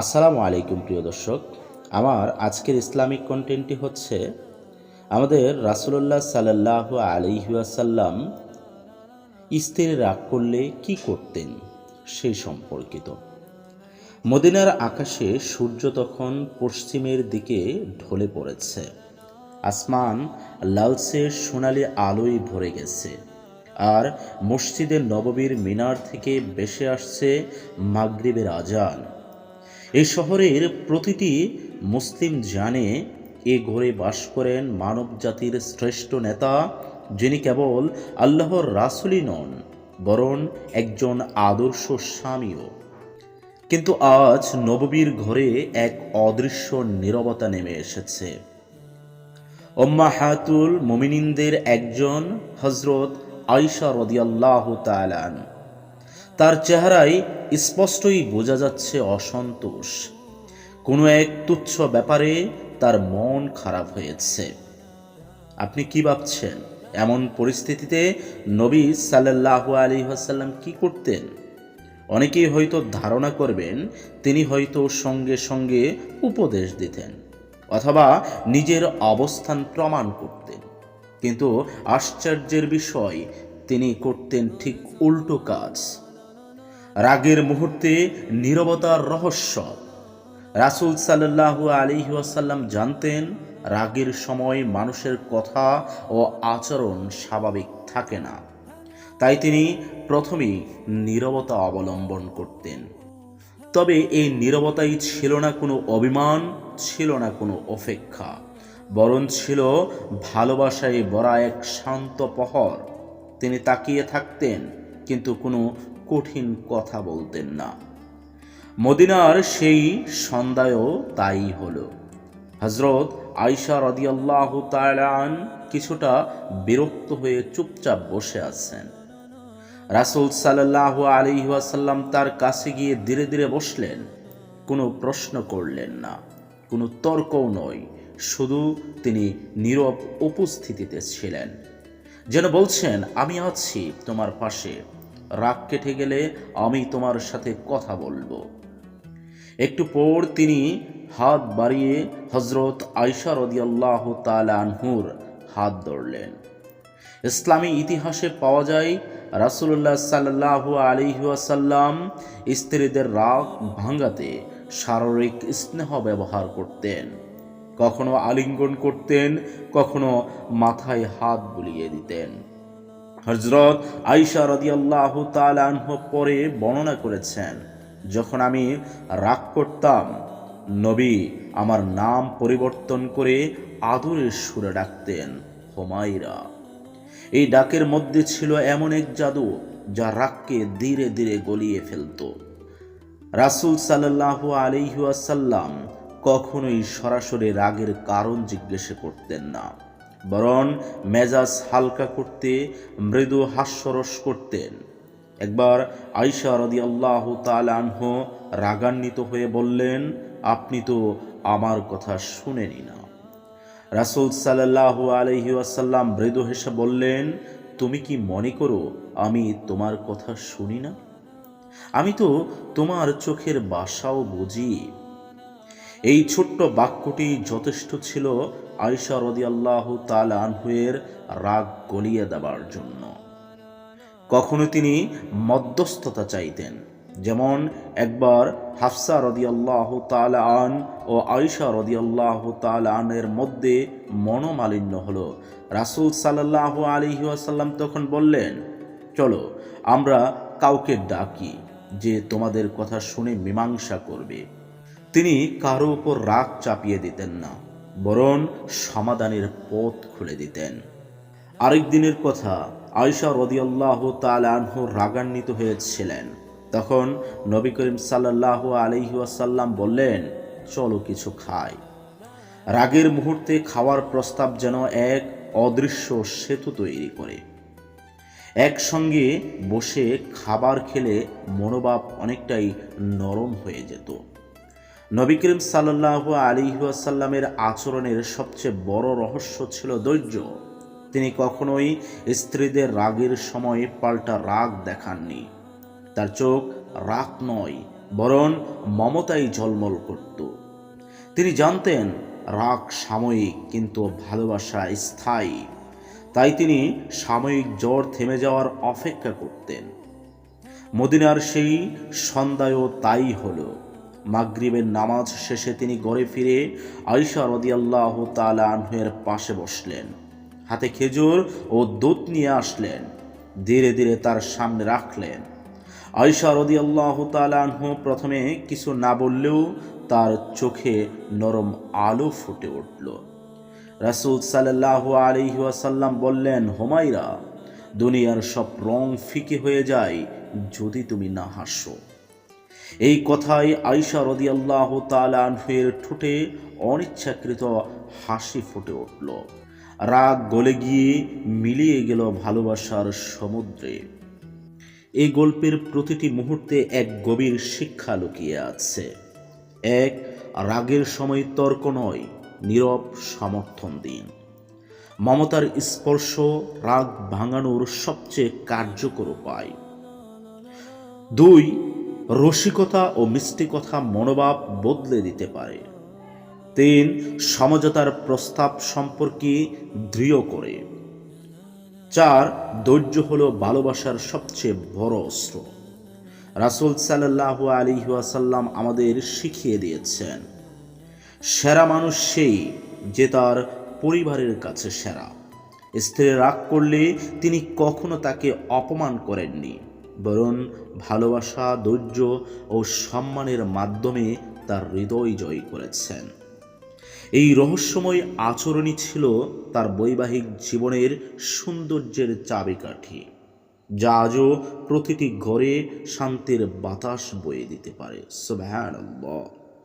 আসসালামু আলাইকুম প্রিয় দর্শক, আমার আজকের ইসলামিক কন্টেন্টটি হচ্ছে আমাদের রাসুলুল্লাহ সাল্লাহ আলিহাসাল্লাম স্ত্রী রাগ করলে কি করতেন সেই সম্পর্কিত। মদিনার আকাশে সূর্য তখন পশ্চিমের দিকে ঢলে পড়েছে। আসমান লালসে সোনালি আলোয় ভরে গেছে। আর মসজিদের নববীর মিনার থেকে বেশে আসছে মাগরিবের আজান। এই শহরের প্রতিটি মুসলিম জানে এ ঘরে বাস করেন মানব জাতির শ্রেষ্ঠ নেতা, যিনি কেবল আল্লাহর রাসুলই নন, বরং একজন আদর্শ স্বামীও। কিন্তু আজ নববীর ঘরে এক অদৃশ্য নীরবতা নেমে এসেছে। ওম্মাহাতুল মুমিনিনদের একজন হজরত আইসা রদিয়াল্লাহ তালান তার চেহারায় স্পষ্টই বোঝা যাচ্ছে অসন্তোষ। কোনো এক তুচ্ছ ব্যাপারে তার মন খারাপ হয়েছে। আপনি কি ভাবছেন? এমন পরিস্থিতিতে নবী সাল্লাহ আলী আসাল্লাম কি করতেন? অনেকেই হয়তো ধারণা করবেন, তিনি হয়তো সঙ্গে সঙ্গে উপদেশ দিতেন অথবা নিজের অবস্থান প্রমাণ করতেন। কিন্তু আশ্চর্যের বিষয়, তিনি করতেন ঠিক উল্টো কাজ। রাগের মুহূর্তে নীরবতার রহস্য। রাসুল সাল্লাহু আলিহাসাল্লাম জানতেন, রাগের সময় মানুষের কথা ও আচরণ স্বাভাবিক থাকে না। তাই তিনি প্রথমেই নীরবতা অবলম্বন করতেন। তবে এই নীরবতাই ছিল না কোনো অভিমান, ছিল না কোনো অপেক্ষা, বরং ছিল ভালোবাসায় বড়া এক শান্ত পহর তিনি তাকিয়ে থাকতেন, কিন্তু কোনো কঠিন কথা বলতেন না। মদিনার সেই সন্ধ্যায়ও তাই হলো। হজরত আয়সা রদিয়াল্লাহ তালান কিছুটা বিরক্ত হয়ে চুপচাপ বসে আছেন। রাসুল সাল্লাহ আলী ওয়াসাল্লাম তার কাছে গিয়ে ধীরে ধীরে বসলেন। কোনো প্রশ্ন করলেন না, কোনো তর্কও নয়, শুধু তিনি নীরব উপস্থিতিতে ছিলেন। যেন বলছেন, আমি আছি তোমার পাশে। রাগ কেটে গেলে আমি তোমার সাথে কথা বলব। একটু পর তিনি হাত বাড়িয়ে হজরত আয়সা রদিয়াল্লাহ তালানহুর হাত ধরলেন। ইসলামী ইতিহাসে পাওয়া যায় রাসুল্লাহ সাল্লাহ আলিহাসাল্লাম স্ত্রীদের রাগ ভাঙাতে শারীরিক স্নেহ ব্যবহার করতেন, কখনো আলিঙ্গন করতেন, কখনো মাথায় হাত বুলিয়ে দিতেন। হজরত আইসা রদিয়াল্লাহ তালানহ পরে বর্ণনা করেছেন, যখন আমি রাগ করতাম, নবী আমার নাম পরিবর্তন করে আদরের সুরে ডাকতেন হোমাইরা এই ডাকের মধ্যে ছিল এমন এক জাদু যা রাগকে ধীরে ধীরে গলিয়ে ফেলত। রাসুল সাল্লাহ আলিহাসাল্লাম কখনোই সরাসরি রাগের কারণ জিজ্ঞেস করতেন না। বরং মেজাজ হালকা করতে, মৃদু হাস্যরস করতেন। একবার আইসা রদি আল্লাহ তালানহ রাগান্বিত হয়ে বললেন, আপনি তো আমার কথা শুনেনি না। রাসুল সাল্লাহ আলহি আসাল্লাম মৃদু হেসে বললেন, তুমি কি মনে করো আমি তোমার কথা শুনি না? আমি তো তোমার চোখের বাসাও বুঝি। এই ছোট্ট বাক্যটি যথেষ্ট ছিল আয়সা রদিয়াল্লাহ তাল আনহুয়ের রাগ গলিয়ে দেবার জন্য। কখনো তিনি মধ্যস্থতা চাইতেন, যেমন একবার হাফসা রদিয়াল্লাহ তাল আন ও আয়সা রদিয়াল্লাহ তাল আনের মধ্যে মনোমালিন্য হলো। রাসুল সাল্লাহ আলহি আসাল্লাম তখন বললেন, চলো, আমরা কাউকে ডাকি যে তোমাদের কথা শুনে মীমাংসা করবে। তিনি কারও উপর রাগ চাপিয়ে দিতেন না, বরং সমাধানের পথ খুলে দিতেন। আরেক দিনের কথা আয়সা রদিয়াল্লাহ তালানহ রাগান্বিত হয়েছিলেন। তখন নবী করিম সাল্লাহ আলহিউসাল্লাম বললেন, চলো কিছু খাই। রাগের মুহূর্তে খাওয়ার প্রস্তাব যেন এক অদৃশ্য সেতু তৈরি করে। একসঙ্গে বসে খাবার খেলে মনোভাব অনেকটাই নরম হয়ে যেত। নবী করিম সাল্লাহ আলিহাসাল্লামের আচরণের সবচেয়ে বড় রহস্য ছিল ধৈর্য। তিনি কখনোই স্ত্রীদের রাগের সময় পাল্টা রাগ দেখাননি। তার চোখ রাগ নয়, বরং মমতাই ঝলমল করত। তিনি জানতেন, রাগ সাময়িক কিন্তু ভালোবাসা স্থায়ী। তাই তিনি সাময়িক জ্বর থেমে যাওয়ার অপেক্ষা করতেন। মদিনার সেই সন্ধ্যায়ও তাই হলো। মাগরিবের নামাজ শেষে তিনি গড়ে ফিরে আয়সা রদিয়াল্লাহ তালা আনহের পাশে বসলেন। হাতে খেজুর ও দুধ নিয়ে আসলেন। ধীরে ধীরে তার সামনে রাখলেন। আয়সা রদিয়াল্লাহ তালাহ প্রথমে কিছু না বললেও তার চোখে নরম আলো ফুটে উঠল। রাসুল সাল্লাহ আলহি ওয়াসাল্লাম বললেন হোমাইরা দুনিয়ার সব রং ফিকে হয়ে যায় যদি তুমি না হাসো। এই কথায় আয়সা রদিয়াল্লাহ তালাহের ঠোঁটে অনিচ্ছাকৃত হাসি ফুটে উঠল। রাগ গলে গিয়ে মিলিয়ে গেল ভালোবাসার সমুদ্রে। এই গল্পের প্রতিটি মুহূর্তে এক গভীর শিক্ষা লুকিয়ে আছে। এক, রাগের সময় তর্ক নয়, নীরব সমর্থন দিন। মমতার স্পর্শ রাগ ভাঙানোর সবচেয়ে কার্যকর উপায়। দুই রসিকতা ও মিষ্টি কথা মনোভাব বদলে দিতে পারে। তিন, সমঝোতার প্রস্তাব সম্পর্কে দৃঢ় করে। চার, ধৈর্য হলো ভালোবাসার সবচেয়ে বড় অস্ত্র। রাসুল সাল্লাহ আলী ওয়াসাল্লাম আমাদের শিখিয়ে দিয়েছেন, সেরা মানুষ সেই যে তার পরিবারের কাছে সেরা। স্ত্রী রাগ করলে তিনি কখনো তাকে অপমান করেননি। বরং ভালোবাসা, ধৈর্য ও সম্মানের মাধ্যমে তার হৃদয় জয় করেছেন। এই রহস্যময় আচরণই ছিল তার বৈবাহিক জীবনের সৌন্দর্যের চাবিকাঠি, যা আজও প্রতিটি ঘরে শান্তির বাতাস বয়ে দিতে পারে। সুবহানাল্লাহ।